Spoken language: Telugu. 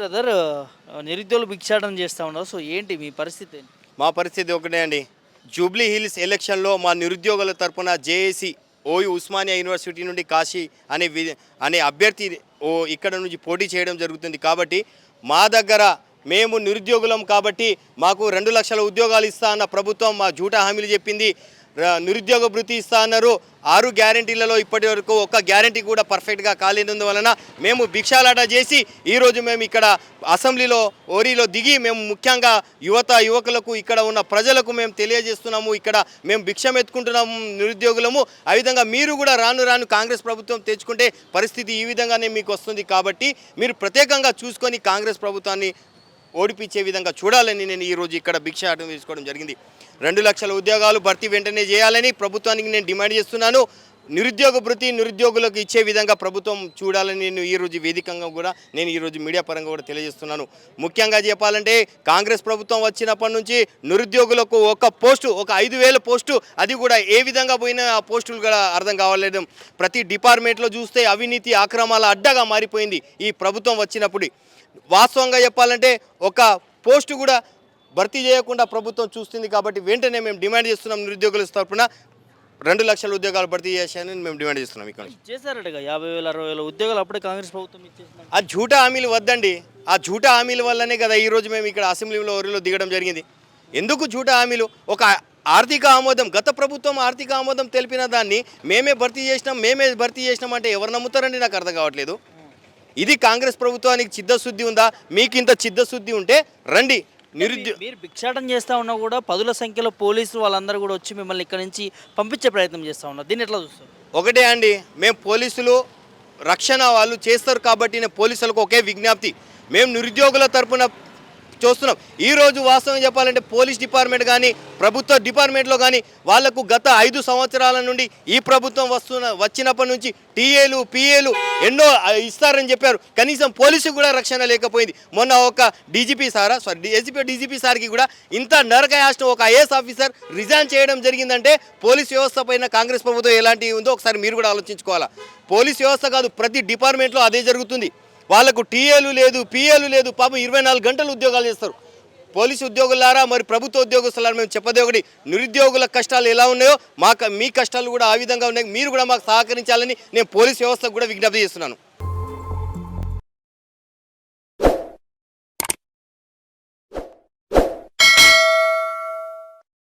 బ్రదర్ నిరుద్యోగులు భిక్షాటం చేస్తూ ఉన్నారు. సో ఏంటి మీ పరిస్థితి? మా పరిస్థితి ఒకటే అండి. జూబ్లీ హిల్స్ ఎలక్షన్లో మా నిరుద్యోగుల తరపున జేఏసీ ఓయు ఉస్మానియా యూనివర్సిటీ నుండి కాశీ అనే వి అనే అభ్యర్థి ఓ ఇక్కడ నుంచి పోటీ చేయడం జరుగుతుంది. కాబట్టి మా దగ్గర మేము నిరుద్యోగులం కాబట్టి మాకు రెండు లక్షల ఉద్యోగాలు ఇస్తా అన్న ప్రభుత్వం మా జూటా హామీలు చెప్పింది. నిరుద్యోగ భృతి ఇస్తా అన్నారు. ఆరు గ్యారంటీలలో ఇప్పటి వరకు ఒక్క గ్యారంటీ కూడా పర్ఫెక్ట్గా కాలేనందువలన మేము భిక్షాలాట చేసి ఈరోజు మేము ఇక్కడ అసెంబ్లీలో ఓరీలో దిగి మేము ముఖ్యంగా యువత యువకులకు ఇక్కడ ఉన్న ప్రజలకు మేము తెలియజేస్తున్నాము. ఇక్కడ మేము భిక్షం ఎత్తుకుంటున్నాము నిరుద్యోగులము. ఆ విధంగా మీరు కూడా రాను రాను కాంగ్రెస్ ప్రభుత్వం తెచ్చుకుంటే పరిస్థితి ఈ విధంగానే మీకు వస్తుంది కాబట్టి మీరు ప్రత్యేకంగా చూసుకొని కాంగ్రెస్ ప్రభుత్వాన్ని ఓడిపించే విధంగా చూడాలని నేను ఈరోజు ఇక్కడ భిక్ష తీసుకోవడం జరిగింది. రెండు లక్షల ఉద్యోగాలు భర్తీ వెంటనే చేయాలని ప్రభుత్వానికి నేను డిమాండ్ చేస్తున్నాను. నిరుద్యోగ భృతి నిరుద్యోగులకు ఇచ్చే విధంగా ప్రభుత్వం చూడాలని నేను ఈరోజు వేదికంగా కూడా నేను ఈరోజు మీడియా పరంగా కూడా తెలియజేస్తున్నాను. ముఖ్యంగా చెప్పాలంటే కాంగ్రెస్ ప్రభుత్వం వచ్చినప్పటి నుంచి నిరుద్యోగులకు ఒక పోస్టు ఒక ఐదు వేల పోస్టు అది కూడా ఏ విధంగా పోయినా ఆ పోస్టులు కూడా అర్థం కావలేదు. ప్రతి డిపార్ట్మెంట్లో చూస్తే అవినీతి అక్రమాల అడ్డగా మారిపోయింది ఈ ప్రభుత్వం వచ్చినప్పుడు. వాస్తవంగా చెప్పాలంటే ఒక పోస్టు కూడా భర్తీ చేయకుండా ప్రభుత్వం చూస్తుంది కాబట్టి వెంటనే మేము డిమాండ్ చేస్తున్నాం నిరుద్యోగుల తరపున రెండు లక్షల ఉద్యోగాలు భర్తీ చేశాయని మేము డిమాండ్ చేస్తున్నాం ఇక్కడ నుంచి. చేశారటగా యాభై వేల అరవై వేల ఉద్యోగాలు అప్పుడే కాంగ్రెస్ ప్రభుత్వం ఇచ్చేసింది ఆ జూటా హామీలు వద్దండి. ఆ జూటా హామీల వల్లనే కదా ఈరోజు మేము ఇక్కడ అసెంబ్లీలో ఒరిలో దిగడం జరిగింది. ఎందుకు జూటా హామీలు? ఒక ఆర్థిక ఆమోదం గత ప్రభుత్వం ఆర్థిక ఆమోదం తెలిపిన దాన్ని మేమే భర్తీ చేసినాం మేమే భర్తీ చేసినాం అంటే ఎవరు నమ్ముతారండి? నాకు అర్థం కావట్లేదు. ఇది కాంగ్రెస్ ప్రభుత్వానికి చిత్తశుద్ధి ఉందా? మీకు ఇంత చిత్తశుద్ధి ఉంటే రండి నిరుద్యో మీరు భిక్షాటన చేస్తా ఉన్నా కూడా పదుల సంఖ్యలో పోలీసులు వాళ్ళందరూ కూడా వచ్చి మిమ్మల్ని ఇక్కడ నుంచి పంపించే ప్రయత్నం చేస్తా ఉన్నారు. దీన్ని ఎట్లా చూస్తారు? ఒకటే అండి మేము పోలీసులు రక్షణ వాళ్ళు చేస్తారు కాబట్టి నేను పోలీసులకు ఒకే విజ్ఞప్తి. మేము నిరుద్యోగుల తరపున చూస్తున్నాం. ఈ రోజు వాస్తవం చెప్పాలంటే పోలీస్ డిపార్ట్మెంట్ కానీ ప్రభుత్వ డిపార్ట్మెంట్లో కానీ వాళ్ళకు గత ఐదు సంవత్సరాల నుండి ఈ ప్రభుత్వం వస్తున్న వచ్చినప్పటి నుంచి టీఏలు పిఏలు ఎన్నో ఇస్తారని చెప్పారు. కనీసం పోలీసు కూడా రక్షణ లేకపోయింది. మొన్న ఒక డీజీపీ సారా సారీ ఎస్పీ డీజీపీ సార్కి కూడా ఇంత నరకయాష్టం ఒక ఐఏఎస్ ఆఫీసర్ రిజైన్ చేయడం జరిగిందంటే పోలీస్ వ్యవస్థ పైన కాంగ్రెస్ ప్రభుత్వం ఎలాంటి ఉందో ఒకసారి మీరు కూడా ఆలోచించుకోవాలా. పోలీస్ వ్యవస్థ కాదు ప్రతి డిపార్ట్మెంట్లో అదే జరుగుతుంది. వాళ్ళకు టీఏలు లేదు పిఏలు లేదు పాపం ఇరవై నాలుగు గంటలు ఉద్యోగాలు చేస్తారు. పోలీసు ఉద్యోగులారా మరి ప్రభుత్వ ఉద్యోగస్తులారా మేము చెప్పదే ఒకటి నిరుద్యోగుల కష్టాలు ఎలా ఉన్నాయో మా మీ కష్టాలు కూడా ఆ విధంగా ఉన్నాయి. మీరు కూడా మాకు సహకరించాలని నేను పోలీస్ వ్యవస్థకు కూడా విజ్ఞప్తి చేస్తున్నాను.